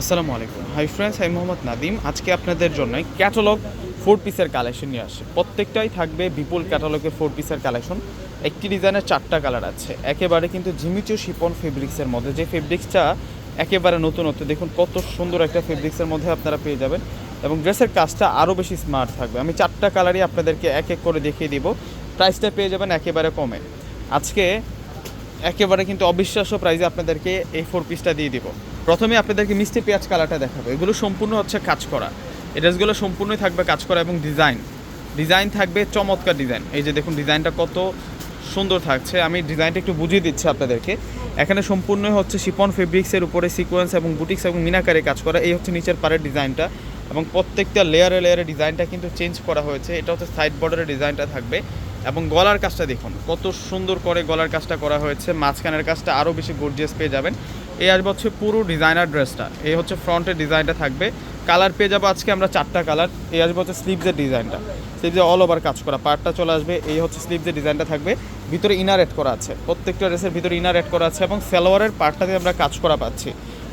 আসসালামু আলাইকুম। Hi friends hi Mohammad Nadim. আজকে আপনাদের জন্য ক্যাটালগ ফোর পিসের কালেকশন নিয়ে আসে প্রত্যেকটাই থাকবে বিপুল ক্যাটালগের ফোর পিসের কালেকশন একটি ডিজাইনের চারটা কালার আছে। একেবারে কিন্তু ঝিমিচু শিপন ফেব্রিক্সের মধ্যে। যে ফেব্রিক্সটা একেবারে নতুনত্ব দেখুন কত সুন্দর একটা ফেব্রিক্সের মধ্যে আপনারা পেয়ে যাবেন। এবং ড্রেসের কাজটা আরও বেশি স্মার্ট থাকবে। আমি চারটা কালারই আপনাদেরকে এক এক করে দেখিয়ে দিব। প্রাইসটা পেয়ে যাবেন একেবারে কমে। আজকে একেবারে কিন্তু অবিশ্বাস্য প্রাইসে আপনাদেরকে এই ফোর পিসটা দিয়ে দিব। প্রথমে আপনাদেরকে মিষ্টি পেঁয়াজ কালারটা দেখাবো। এগুলো সম্পূর্ণ হচ্ছে কাজ করা। এই ড্রেসগুলো সম্পূর্ণই থাকবে কাজ করা এবং ডিজাইন। ডিজাইন থাকবে চমৎকার ডিজাইন। এই যে দেখুন, ডিজাইনটা কত সুন্দর থাকছে। আমি ডিজাইনটা একটু বুঝিয়ে দিচ্ছি আপনাদেরকে। এখানে সম্পূর্ণ হচ্ছে শিপন ফেব্রিক্সের উপরে সিকোয়েন্স এবং বুটিক্স এবং মিনাকারে কাজ করা। এই হচ্ছে নিচের পাড়ের ডিজাইনটা এবং প্রত্যেকটা লেয়ারে লেয়ারে ডিজাইনটা কিন্তু চেঞ্জ করা হয়েছে। এটা হচ্ছে সাইড বর্ডারের ডিজাইনটা থাকবে এবং গলার কাজটা দেখুন, কত সুন্দর করে গলার কাজটা করা হয়েছে। মাঝখানের কাজটা আরও বেশি গর্জিয়াস পেয়ে যাবেন। এই আসবে হচ্ছে পুরো ডিজাইনার ড্রেসটা। এই হচ্ছে ফ্রন্টের ডিজাইনটা থাকবে। কালার পেয়ে যাব আজকে আমরা চারটা কালার। এই আসবে হচ্ছে স্লিভসের ডিজাইনটা। স্লিভসে অল ওভার কাজ করা। পার্টটা চলে আসবে, এই হচ্ছে স্লিভসের ডিজাইনটা থাকবে। ভিতরে ইনার এড করা আছে। প্রত্যেকটা ড্রেসের ভিতরে ইনার এড করা আছে এবং সালোয়ারের পার্টটাতে আমরা কাজ করা পাচ্ছি।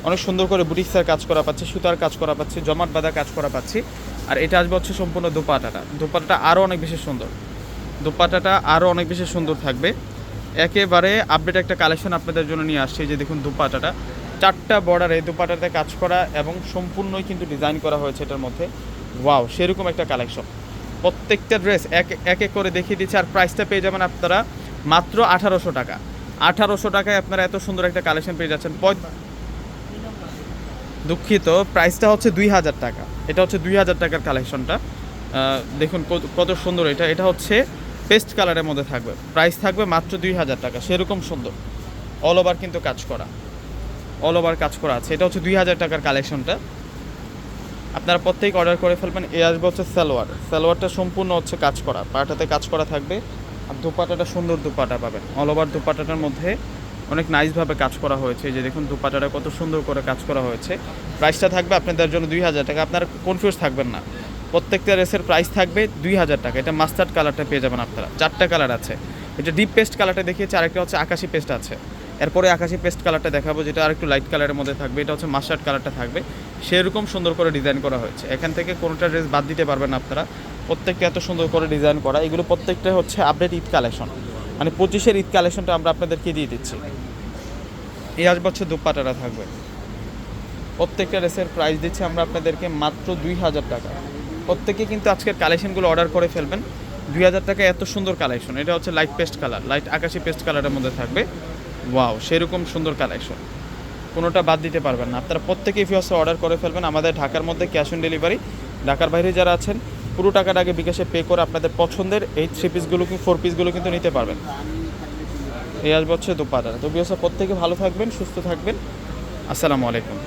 অনেক সুন্দর করে বুটিক্সের কাজ করা পাচ্ছি, সুতার কাজ করা পাচ্ছি, জমাট বাঁধা কাজ করা পাচ্ছি। আর এটা আসবে হচ্ছে সম্পূর্ণ দোপাটাটা। দোপাটাটা আরও অনেক বেশি সুন্দর। দোপাটাটা আরও অনেক বেশি সুন্দর থাকবে। একেবারে আপডেট একটা কালেকশন আপনাদের জন্য নিয়ে আসছে যে দেখুন দুপাটাটা। চারটা বর্ডারে দুপাটাতে কাজ করা এবং সম্পূর্ণই কিন্তু ডিজাইন করা হয়েছে এটার মধ্যে। ওয়াও সেরকম একটা কালেকশন প্রত্যেকটা ড্রেস এক এক এক করে দেখিয়ে দিচ্ছে, আর প্রাইসটা পেয়ে যাবেন আপনারা মাত্র আঠারোশো টাকা। আঠারোশো টাকায় আপনারা এত সুন্দর একটা কালেকশন পেয়ে যাচ্ছেন। দুঃখিত প্রাইসটা হচ্ছে দুই হাজার টাকা। এটা হচ্ছে দুই হাজার টাকার কালেকশনটা দেখুন কত সুন্দর এটা। এটা হচ্ছে পেস্ট কালারের মধ্যে থাকবে। প্রাইস থাকবে মাত্র দুই হাজার টাকা। সেরকম সুন্দর। অল ওভার কিন্তু কাজ করা। অল ওভার কাজ করা আছে। এটা হচ্ছে দুই হাজার টাকার কালেকশনটা আপনারা প্রত্যেক অর্ডার করে ফেলবেন। এ আসবে হচ্ছে সালোয়ার। সালোয়ারটা সম্পূর্ণ হচ্ছে কাজ করা। পাটাতে কাজ করা থাকবে। আর দুপাটাটা সুন্দর দুপাটা পাবেন। অল ওভার দুপাটাটার মধ্যে অনেক নাইসভাবে কাজ করা হয়েছে। যে দেখুন দুপাটাটা কত সুন্দর করে কাজ করা হয়েছে। প্রাইসটা থাকবে আপনাদের জন্য দুই হাজার টাকা। আপনারা কনফিউজ থাকবেন না। প্রত্যেকটা রেসের প্রাইস থাকবে দুই হাজার টাকা। এটা মাস্টার্ড কালারটা পেয়ে যাবেন আপনারা। চারটা কালার আছে। এটা ডিপ পেস্ট কালারটা দেখিয়েছে, আরেকটা হচ্ছে আকাশি পেস্ট আছে। এরপরে আকাশি পেস্ট কালারটা দেখাবো, যেটা আরেকটু লাইট কালারের মধ্যে থাকবে। এটা হচ্ছে মাস্টার্ড কালারটা থাকবে। সেরকম সুন্দর করে ডিজাইন করা হয়েছে। এখান থেকে কোনোটা ড্রেস বাদ দিতে পারবেন আপনারা। প্রত্যেকটা এত সুন্দর করে ডিজাইন করা। এগুলো প্রত্যেকটা হচ্ছে আপডেট ঈদ কালেকশন মানে পঁচিশের ঈদ কালেকশনটা আমরা আপনাদেরকে দিয়ে দিচ্ছি। এই আসবে হচ্ছে দুপাটারা থাকবে। প্রত্যেকটা ড্রেসের প্রাইস দিচ্ছি আমরা আপনাদেরকে মাত্র দুই হাজার টাকা। প্রত্যেকে কিন্তু আজকের কালেকশনগুলো অর্ডার করে ফেলবেন। দুই হাজার টাকা এত সুন্দর কালেকশন। এটা হচ্ছে লাইট পেস্ট কালার লাইট আকাশি পেস্ট কালারের মধ্যে থাকবে। ওয়াও সেরকম সুন্দর কালেকশন। কোনোটা বাদ দিতে পারবেন না। আপনারা প্রত্যেকেই ফিওসে অর্ডার করে ফেলবেন। আমাদের ঢাকার মধ্যে ক্যাশ অন ডেলিভারি ঢাকার বাইরে যারা আছেন, পুরো টাকাটা আগে বিকাশে পে করে আপনাদের পছন্দের এই থ্রি পিসগুলো কি ফোর পিসগুলো কিন্তু নিতে পারবেন। এই আসবে হচ্ছে দুপাটা তো বিয়সা প্রত্যেকে ভালো থাকবেন, সুস্থ থাকবেন। আসসালামু আলাইকুম।